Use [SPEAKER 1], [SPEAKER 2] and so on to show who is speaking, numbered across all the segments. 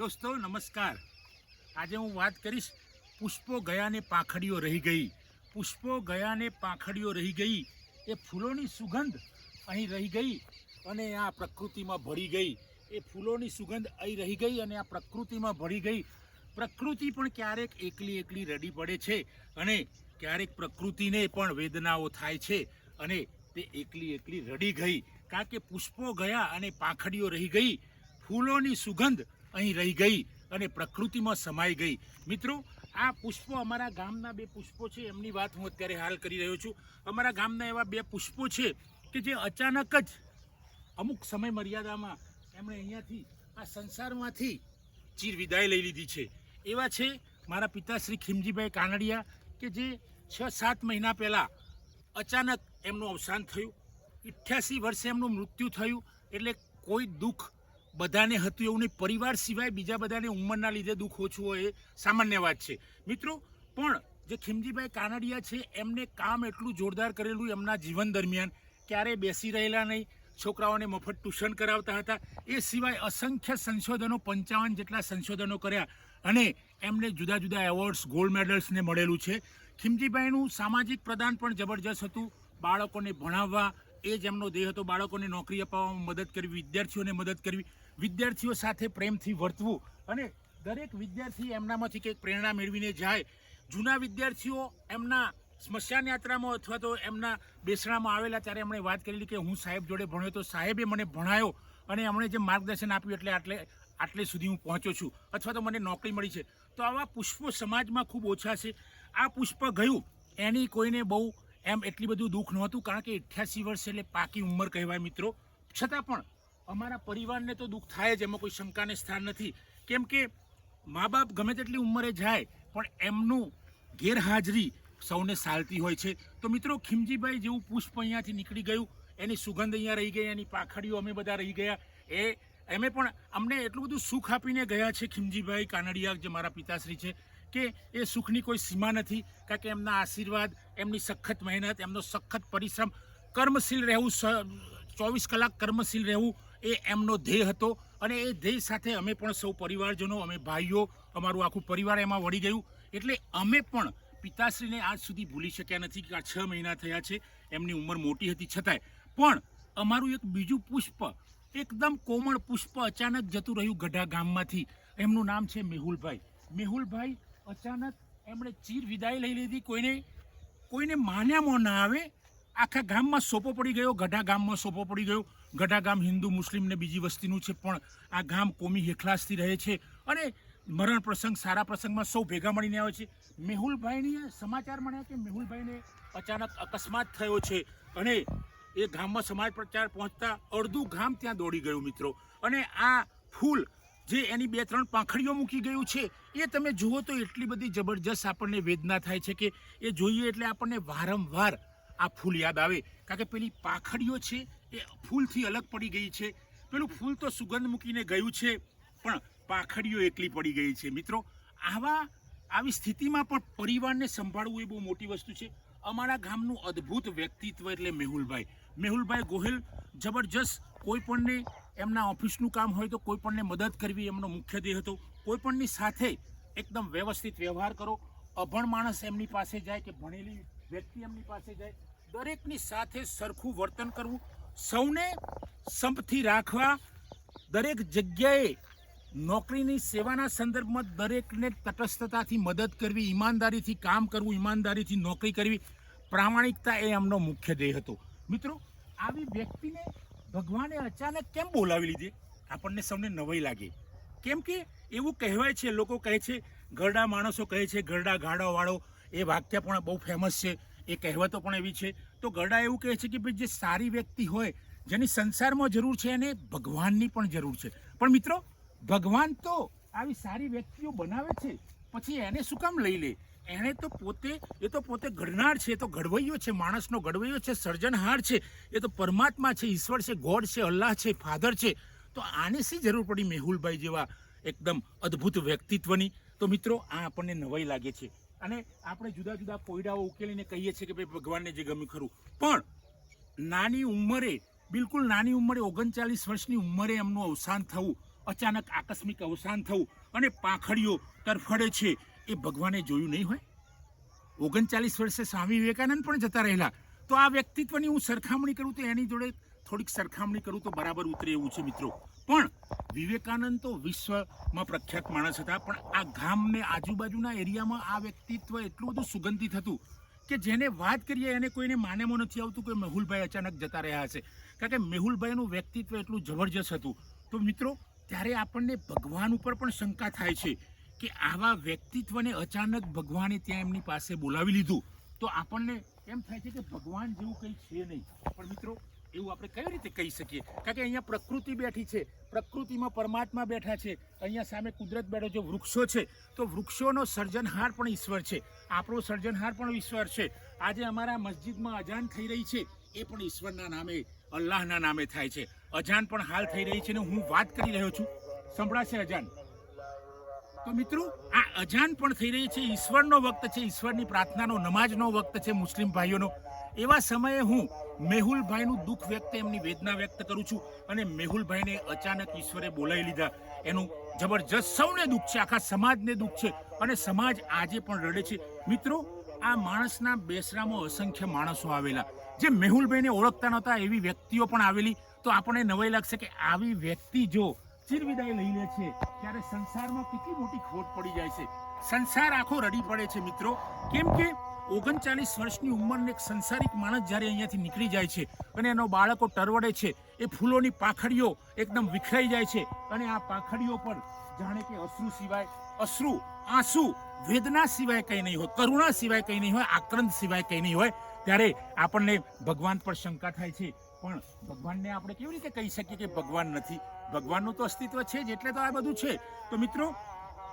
[SPEAKER 1] દોસ્તો, નમસ્કાર. આજે હું વાત કરીશ પુષ્પો ગયાને પાંખડીઓ રહી ગઈ. પુષ્પો ગયાને પાંખડીઓ રહી ગઈ. એ ફૂલોની સુગંધ અહીં રહી ગઈ અને આ પ્રકૃતિમાં ભળી ગઈ. એ ફૂલોની સુગંધ અહીં રહી ગઈ અને આ પ્રકૃતિમાં ભળી ગઈ. પ્રકૃતિ પણ ક્યારેક એકલી એકલી રડી પડે છે અને ક્યારેક પ્રકૃતિને પણ વેદનાઓ થાય છે અને તે એકલી એકલી રડી ગઈ. કારણ કે પુષ્પો ગયા અને પાંખડીઓ રહી ગઈ. ફૂલોની સુગંધ અહીં રહી ગઈ અને પ્રકૃતિમાં સમાઈ ગઈ. મિત્રો, આ પુષ્પો અમારા ગામના બે પુષ્પો છે, એમની વાત હું અત્યારે હાલ કરી રહ્યો છું. અમારા ગામના એવા બે પુષ્પો છે કે જે અચાનક જ અમુક સમય મર્યાદામાં એમણે અહીંયાથી આ સંસારમાંથી ચીર વિદાય લઈ લીધી છે. એવા છે મારા પિતા શ્રી ખીમજીભાઈ કાનડિયા કે જે છ સાત મહિના પહેલાં અચાનક એમનું અવસાન થયું. ઇઠ્યાસી વર્ષે એમનું મૃત્યુ થયું. એટલે કોઈ દુઃખ બધાને હતું એવું નહીં. પરિવાર સિવાય બીજા બધાને ઉંમરના લીધે દુઃખ ઓછું હોય એ સામાન્ય વાત છે. મિત્રો, પણ જે ખીમજીભાઈ કાનડિયા છે, એમને કામ એટલું જોરદાર કરેલું એમના જીવન દરમિયાન ક્યારેય બેસી રહેલા નહીં, છોકરાઓને મફત ટ્યુશન કરાવતા હતા, એ સિવાય અસંખ્ય સંશોધનો, પંચાવન જેટલા સંશોધનો કર્યા અને એમને જુદા જુદા એવોર્ડ્સ, ગોલ્ડ મેડલ્સને મળેલું છે. ખીમજીભાઈનું સામાજિક પ્રદાન પણ જબરજસ્ત હતું. બાળકોને ભણાવવા એ જ એમનો ધ્યેય હતો. બાળકોને નોકરી અપાવવામાં મદદ કરવી, વિદ્યાર્થીઓને મદદ કરવી, વિદ્યાર્થીઓ સાથે પ્રેમથી વર્તવું અને દરેક વિદ્યાર્થી એમનામાંથી કંઈક પ્રેરણા મેળવીને જાય. જૂના વિદ્યાર્થીઓ એમના સ્મશાન યાત્રામાં અથવા તો એમના બેસણામાં આવેલા ત્યારે એમણે વાત કરેલી કે હું સાહેબ જોડે ભણ્યો તો સાહેબે મને ભણાયો અને એમણે જે માર્ગદર્શન આપ્યું એટલે આટલે આટલે સુધી હું પહોંચ્યો છું અથવા તો મને નોકરી મળી છે. તો આવા પુષ્પો સમાજમાં ખૂબ ઓછા છે. આ પુષ્પ ગયું. એની કોઈને બહુ એમ એટલી બધું દુઃખ નહોતું, કારણ કે અઠ્યાસી વર્ષ એટલે પાકી ઉંમર કહેવાય મિત્રો. છતાં પણ અમારા પરિવારને તો દુઃખ થાય જ, એમાં કોઈ શંકાને સ્થાન નથી. કેમ કે મા બાપ ગમે તેટલી ઉંમરે જાય, પણ એમનું ગેરહાજરી સૌને સાલતી હોય છે. તો મિત્રો, ખીમજીભાઈ જેવું પુષ્પ અહીંયાથી નીકળી ગયું, એની સુગંધ અહીંયા રહી ગઈ, એની પાખડીઓ અમે બધા રહી ગયા. એ, એમે પણ અમને એટલું બધું સુખ આપીને ગયા છે ખીમજીભાઈ કાનડિયા, જે મારા પિતાશ્રી છે. કે એ સુખની કોઈ સીમા નથી, કારણ કે એમના આશીર્વાદ, એમની સખત મહેનત, એમનો સખત પરિશ્રમ, કર્મશીલ રહેવું ચોવીસ કલાક કર્મશીલ રહેવું એ એમનો ધ્યેય હતો. અને એ ધ્યેય સાથે અમે પણ સૌ પરિવારજનો, અમે ભાઈઓ, અમારું આખું પરિવાર એમાં વળી ગયું. એટલે અમે પણ પિતાશ્રીને આજ સુધી ભૂલી શક્યા નથી કે આ છ મહિના થયા છે, એમની ઉંમર મોટી હતી છતાંય. પણ અમારું એક બીજું પુષ્પ, એકદમ કોમળ પુષ્પ અચાનક જતું રહ્યું ગઢા ગામમાંથી. એમનું નામ છે મેહુલભાઈ. મેહુલભાઈ અચાનક એમણે ચીર વિદાય લઈ લીધી. કોઈને કોઈને માન્યામાં ના આવે. આખા ગામમાં સોપો પડી ગયો, ગઢા ગામમાં સોપો પડી ગયો. ગઢા ગામ હિન્દુ, મુસ્લિમ ને બીજી વસ્તીનું છે, પણ આ ગામ કોમી હેખલાસથી રહે છે અને મરણ પ્રસંગ, સારા પ્રસંગમાં સૌ ભેગા મળીને આવે છે. મેહુલભાઈની સમાચાર મળ્યા કે મેહુલભાઈને અચાનક અકસ્માત થયો છે અને એ ગામમાં સમાજ પ્રચાર પહોંચતા અડધું ગામ ત્યાં દોડી ગયું, મિત્રો. અને આ ફૂલ જે એની બે ત્રણ પાંખડીઓ મૂકી ગયું છે, એ તમે જુઓ તો એટલી બધી જબરજસ્ત આપણને વેદના થાય છે કે એ જોઈએ એટલે આપણને વારંવાર આ ફૂલ યાદ આવે. કારણ કે પેલી પાંખડીઓ છે, એ ફૂલથી અલગ પડી ગઈ છે. પેલું ફૂલ તો સુગંધ મૂકીને ગયું છે, પણ પાંખડીઓ એકલી પડી ગઈ છે. મિત્રો, આવા, આવી સ્થિતિમાં પણ પરિવારને સંભાળવું એ બહુ મોટી વસ્તુ છે. અમારા ગામનું અદ્ભુત વ્યક્તિત્વ એટલે મેહુલભાઈ. મેહુલભાઈ ગોહિલ જબરજસ્ત કોઈપણને એમના ઓફિસનું કામ હોય તો કોઈપણને મદદ કરવી એમનો મુખ્ય ધ્યેય હતો. કોઈપણની સાથે એકદમ વ્યવસ્થિત વ્યવહાર કરો. અભણ માણસ એમની પાસે જાય કે ભણેલી વ્યક્તિ એમની પાસે જાય, દરેકની સાથે સરખું વર્તન કરવું, સૌને સંપથી રાખવા, દરેક જગ્યાએ નોકરીની સેવાના સંદર્ભમાં દરેકને તટસ્થતાથી મદદ કરવી, ઈમાનદારીથી કામ કરવું, ઈમાનદારીથી નોકરી કરવી, પ્રામાણિકતા એ એમનો મુખ્ય ધ્યેય હતો. મિત્રો, આવી વ્યક્તિને ભગવાને અચાનક કેમ બોલાવી લીધી? આપણને સૌને નવાઈ લાગે. કેમ કે એવું કહેવાય છે, લોકો કહે છે, ઘરડા માણસો કહે છે, ઘરડા ગાડાવાળો એ વાક્ય પણ બહુ ફેમસ છે, એ કહેવતો પણ એવી છે. તો ગરડા એવું કહે છે કે ભાઈ, જે સારી વ્યક્તિ હોય, જેની સંસારમાં જરૂર છે એને ભગવાનની પણ જરૂર છે. પણ મિત્રો ભગવાન તો આવી સારી વ્યક્તિઓ બનાવે છે. પછી એને શું કામ લઈ લે? એણે તો પોતે, એ તો પોતે ઘડનાર છે, એ તો ઘડવૈયો છે, માણસનો ઘડવૈયો છે, સર્જનહાર છે, એ તો પરમાત્મા છે, ઈશ્વર છે, ગોડ છે, અલ્લાહ છે, ફાધર છે. તો આને શી જરૂર પડી મેહુલભાઈ જેવા એકદમ અદ્ભુત વ્યક્તિત્વની? તો મિત્રો, આ આપણને નવાઈ લાગે છે. અને આપણે જુદા જુદા કોયડાઓ ઉકેલીને કહીએ છીએ કે ભાઈ ભગવાનને જે ગમ્યું ખરું. પણ નાની ઉંમરે, બિલકુલ નાની ઉંમરે, ઓગણચાલીસ વર્ષની ઉંમરે એમનું અવસાન થવું અચાનક આકસ્મિક અવસાન થવું અને પાંખડીઓ તરફડે છે એ ભગવાને જોયું નહીં હોય? ઓગણચાલીસ વર્ષે સ્વામી વિવેકાનંદ પણ જતા રહેલા. તો આ વ્યક્તિત્વની હું સરખામણી કરું તો એની જોડે થોડીક સરખામણી કરું તો બરાબર ઉતરે એવું છે મિત્રો. પણ વિવેકાનંદ તો વિશ્વમાં પ્રખ્યાત માણસ હતા, પણ આ ગામને આજુબાજુના એરિયામાં આ વ્યક્તિત્વ એટલું બધું સુગંધિત હતું કે જેને વાત કરીએ એને કોઈને માનેમાં નથી આવતું કે મેહુલભાઈ અચાનક જતા રહ્યા હશે. કારણ કે મેહુલભાઈનું વ્યક્તિત્વ એટલું જબરજસ્ત હતું. તો મિત્રો ત્યારે આપણને ભગવાન ઉપર પણ શંકા થાય છે કે આવા વ્યક્તિત્વને અચાનક ભગવાને ત્યાં એમની પાસે બોલાવી લીધું. તો આપણને એમ થાય છે કે ભગવાન જેવું કંઈ છે નહીં. પણ મિત્રો, એવું આપણે કઈ રીતે કહી શકીએ? કારણ કે અહીંયા પ્રકૃતિ બેઠી છે, પ્રકૃતિમાં પરમાત્મા બેઠા છે, અહીંયા સામે કુદરત બેઠો છે, વૃક્ષો છે. તો વૃક્ષોનો સર્જનહાર પણ ઈશ્વર છે. આપણો સર્જનહાર પણ ઈશ્વર છે. આજે અમારા મસ્જિદમાં અજાન થઈ રહી છે, એ પણ ઈશ્વરના નામે અલ્લાહના નામે થાય છે. અજાન પણ હાલ થઈ રહી છે ને હું વાત કરી રહ્યો છું. સંભળાશે અજાન? તો મિત્રો, આ અજાન પણ થઈ રહી છે, ઈશ્વરનો વક્ત છે, ઈશ્વરની પ્રાર્થનાનો, નમાજનો વક્ત છે, મુસ્લિમ ભાઈઓનો. એવા સમયે હું મેહુલભાઈનું દુઃખ વ્યક્ત, એમની વેદના વ્યક્ત કરું છું અને મેહુલભાઈને અચાનક ઈશ્વરે બોલાવી લીધા. એનું જબરજસ્ત સૌને દુઃખ છે, આખા સમાજને દુઃખ છે અને સમાજ આજે પણ રડે છે. મિત્રો, આ માણસના બેસરામાં અસંખ્ય માણસો આવેલા. જે મેહુલભાઈને ઓળખતા નહોતા એવી વ્યક્તિઓ પણ આવેલી, તો આપણને નવાઈ લાગશે કે આવી વ્યક્તિ જો ચિરવિદાય લઈ લે છે, ત્યારે સંસારમાં કેટલી મોટી ખોટ પડી જાય છે. સંસાર આખો રડી પડે છે મિત્રો. કેમ કે ઓગણચાલીસ વર્ષની ઉંમરને એક સંસારિક માણસ જ્યારે અહીંયાથી નીકળી જાય છે અને એનો બાળકો ટરવડે છે, એ ફૂલોની પાખડીઓ એકદમ વિખરાઈ જાય છે અને આ પાખડીઓ પર જાણે કે અશ્રુ સિવાય, અશ્રુ, આંસુ, વેદના સિવાય કંઈ નહીં હોય, કરુણા સિવાય કંઈ નહીં હોય, આક્રંદ સિવાય કંઈ નહીં હોય. ત્યારે આપણને ભગવાન પર શંકા થાય છે. પણ ભગવાનને આપણે કેવી રીતે કહી શકીએ કે ભગવાન નથી? ભગવાનનું તો અસ્તિત્વ છે જ એટલે તો આ બધું છે. તો મિત્રો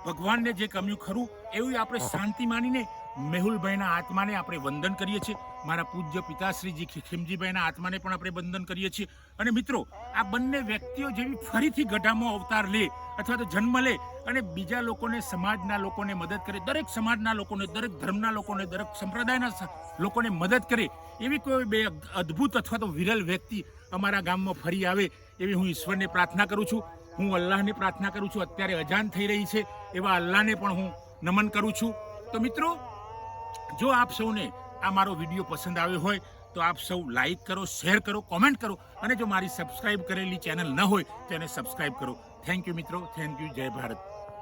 [SPEAKER 1] ભગવાનને જે ગમ્યું ખરું એવું આપણે શાંતિ માનીને મેહુલભાઈના આત્માને આપણે વંદન કરીએ છીએ. મારા પૂજ્ય પિતાશ્રીજી ખીમજીભાઈના આત્માને પણ આપણે બંધન કરીએ છીએ. અને મિત્રો, આ બંને વ્યક્તિઓ જેવી ફરીથી ગઢામાં અવતાર લે અથવા તો જન્મ લે અને બીજા લોકોને સમાજના લોકોને મદદ કરે, દરેક સમાજના લોકોને, દરેક ધર્મના લોકોને, દરેક સંપ્રદાયના લોકોને મદદ કરે, એવી કોઈ બે અદ્ભુત અથવા તો વિરલ વ્યક્તિ અમારા ગામમાં ફરી આવે એવી હું ઈશ્વરને પ્રાર્થના કરું છું. હું અલ્લાહને પ્રાર્થના કરું છું. અત્યારે અજાન થઈ રહી છે, એવા અલ્લાહને પણ હું નમન કરું છું. તો મિત્રો, જો આપ સૌને આ મારો વીડિયો પસંદ આવ્યો હોય તો આપ સૌ લાઈક કરો શેર કરો કોમેન્ટ કરો અને જો મારી સબસ્ક્રાઇબ કરેલી ચેનલ ન હોય તો એને સબસ્ક્રાઈબ કરો. થેન્ક યુ મિત્રો. થેન્ક યુ જય ભારત.